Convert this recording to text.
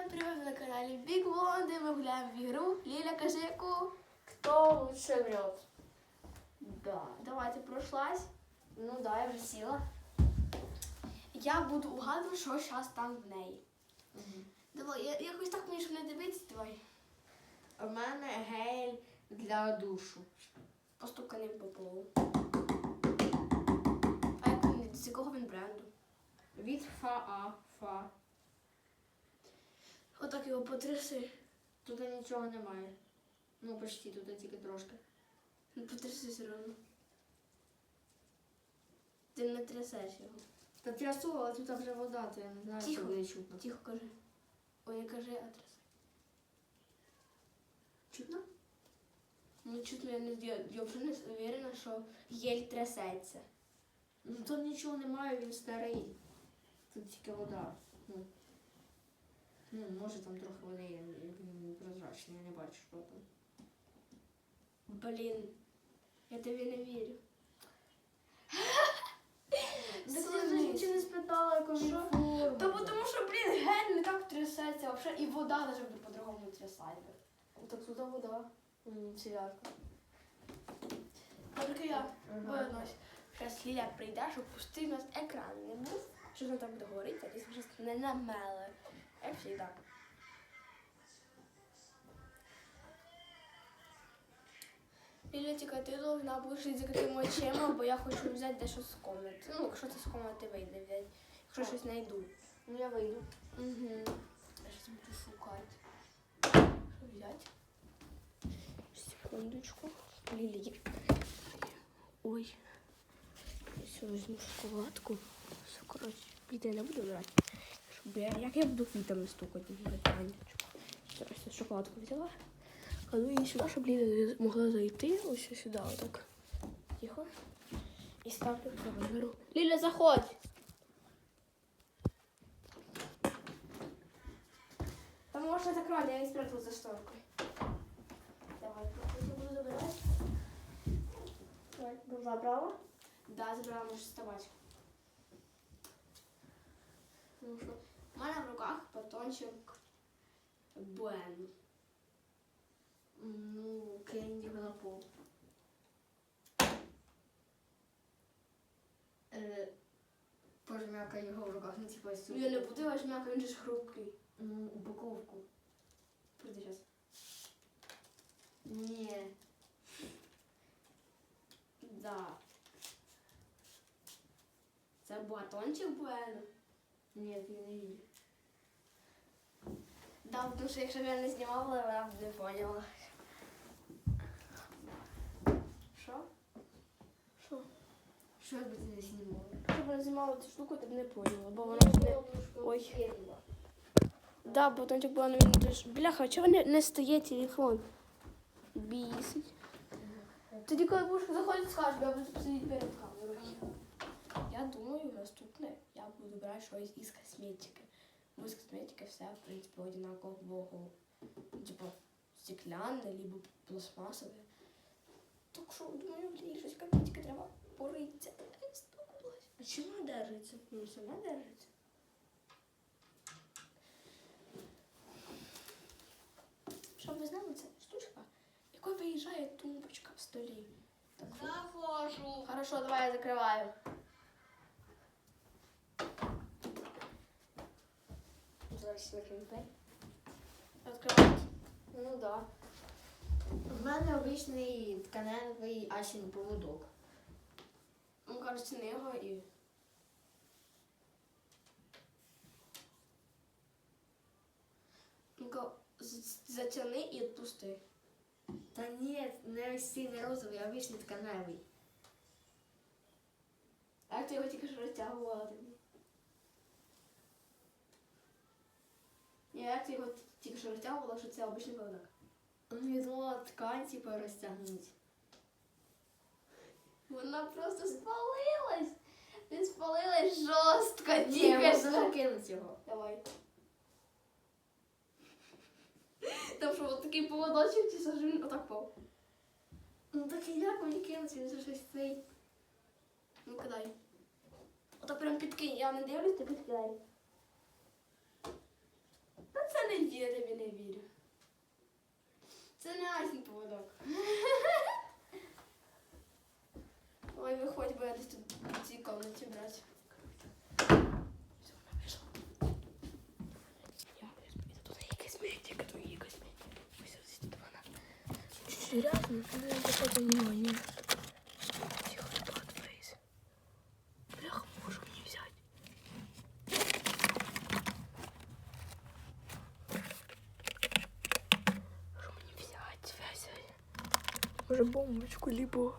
Всем привет на канале Big Blonde. Мы гуляем в игру. Лиля, кажи яку. Кто лучше врет? Да. Давайте прошлась. Ну да, я вже сіла. Я буду угадувати, що зараз там в неї. Давай, я, якось так мені щоб не дивитися, давай. У мене гель для душу. Постуканий по полу. А як він, з якого він бренду? Від ФА. Фа. Отак його потряси. Тут нічого немає. Ну, почти, тут тільки трошки. Ну, Потряси все одно. Ти не трясеш його. Та трясу, але тут вже вода, то я не знаю, Тихо. що буде чутно. Тихо кажи. Ой, не кажи, а тряси. Чутно? Ну, чутно, я, не, я, я вже не уверена, що гель трясеться. Ну тут нічого немає, він старий. Тут тільки вода. Ну, ну може там трохи води є, він я не бачу, що там. Блін, я тобі не вірю. Так я ж нічого не спитала, Що? Та бо тому що, блін, гель не так трясеться, вообще, і вода навіть по-другому не трясається. Так тут вода. М, Селядка. Тільки я боюсь. Зараз Ліля прийде, щоб пустити у нас екран не був. Що там так буде говорити, а десь вже не намели. Завжди. Ліля, тільки ти должна будеш з закритими очима, бо я хочу взяти дещо з комнати. Ну, якщо це з комнати вийде взяти. Якщо щось знайду. Ну я вийду. Угу. Я щось буду шукати. Що взяти? Секундочку. Лілі. Ой. Я візьму шоколадку. Все, коротше, я не буду брати. Щоб я, як я буду квітами стукати? Питаннячко. Зараз шоколадку взяла. Кладу її сюди, щоб Ліля могла зайти. Ось сюди, отак. Тихо. І ставлю давай беру. Ліля, заходь! Там можно закрыть, я не спрятал за шторкой. Давай, буду забирать. Так, забрала? Да, забрала, можешь вставать. Ну в батончик Буен. Ну, кинь його на пол. Пожмякай його в руках, ну типа. Ну, я не буду його він же ж хрупкий. Ну, упаковку. Прийди зараз. Ні. Да. Це батончик Буен. Ні, ти не їдеш. Тому що якщо б я не знімала, вона б не поняла. Що? Що? Що би ти не знімала? Якщо б вона знімала цю штуку, ти б не поняла, бо вона ж не... Ой. Да, батончик була він дуже... Бляха, чого не, не стає телефон? Бісить. Тоді, коли будеш заходити, скажеш, я буду сидіти перед камерою. Я думаю, наступне я буду брати щось із косметики. Бо косметики все, в принципі, одинакового. Типа стекляне, либо пластмасове. Так що, думаю, мені щось косметики треба поритися. А чому вона держиться? Ну, сама держиться. Щоб ви знали, це штучка, якою виїжджає тумбочка в столі. Так, Захожу. Хорошо, давай я закриваю. Викину двері. Відкривають. Ну да. В мене обичний тканевий асін поводок. Ну, кажуть, не його і. Ну-ка, затяни і відпусти. Та ні, не ось цей не розовий, а обичний тканевий. А ти його тільки що розтягувала тоді? Як його тільки що розтягувала, що це обичний поводок? Ну, я думала, ткань, типу, розтягнуть. Вона просто спалилась. Він спалилась жорстко, тільки що. закинути його. Давай. Там що, от такий поводочок, чи що ж він отак пав? Ну так і як мені кинути, він же щось цей. Ну, кидай. Отак прям підкинь, я не дивлюсь, ти підкидай. Та це не вірю, я не вірю. Це не Асін поводок. Ой, виходь, бо я десь тут в цій комнаті брати. Все, вона вийшла. Я візьму, тут якась Може бомбочку, либо